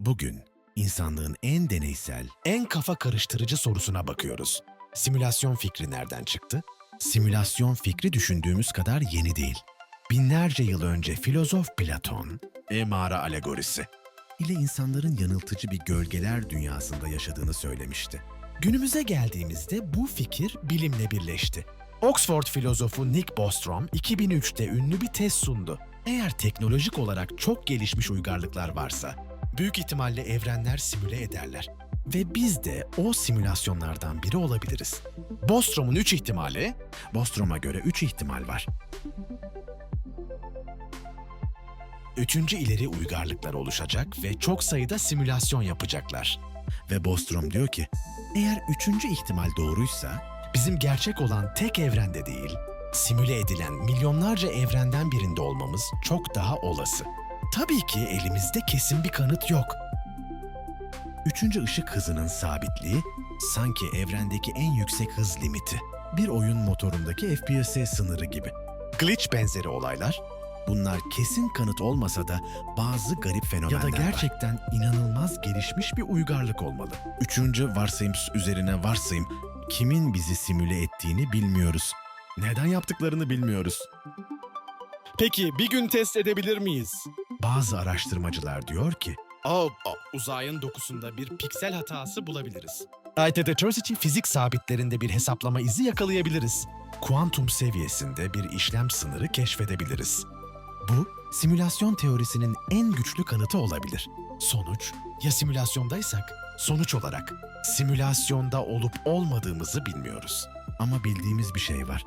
Bugün insanlığın en deneysel, en kafa karıştırıcı sorusuna bakıyoruz. Simülasyon fikri nereden çıktı? Simülasyon fikri düşündüğümüz kadar yeni değil. Binlerce yıl önce filozof Platon, emara alegorisi ile insanların yanıltıcı bir gölgeler dünyasında yaşadığını söylemişti. Günümüze geldiğimizde bu fikir bilimle birleşti. Oxford filozofu Nick Bostrom 2003'te ünlü bir test sundu. Eğer teknolojik olarak çok gelişmiş uygarlıklar varsa, büyük ihtimalle evrenler simüle ederler. Ve biz de o simülasyonlardan biri olabiliriz. Bostrom'un 3 ihtimali, Bostrom'a göre 3 ihtimal var. Üçüncü ileri uygarlıklar oluşacak ve çok sayıda simülasyon yapacaklar. Ve Bostrom diyor ki, eğer üçüncü ihtimal doğruysa, bizim gerçek olan tek evrende değil, simüle edilen milyonlarca evrenden birinde olmamız çok daha olası. Tabii ki elimizde kesin bir kanıt yok. Üçüncü ışık hızının sabitliği sanki evrendeki en yüksek hız limiti. Bir oyun motorundaki FPS sınırı gibi. Glitch benzeri olaylar, bunlar kesin kanıt olmasa da bazı garip fenomenler Ya da gerçekten inanılmaz gelişmiş bir uygarlık olmalı. Üçüncü varsayım üzerine varsayım, kimin bizi simüle ettiğini bilmiyoruz. Neden yaptıklarını bilmiyoruz. Peki bir gün test edebilir miyiz? Bazı araştırmacılar diyor ki, Oh, uzayın dokusunda bir piksel hatası bulabiliriz. High fizik sabitlerinde bir hesaplama izi yakalayabiliriz. kuantum seviyesinde bir işlem sınırı keşfedebiliriz. Bu, simülasyon teorisinin en güçlü kanıtı olabilir. Sonuç, ya simülasyondaysak, sonuç olarak simülasyonda olup olmadığımızı bilmiyoruz. Ama bildiğimiz bir şey var.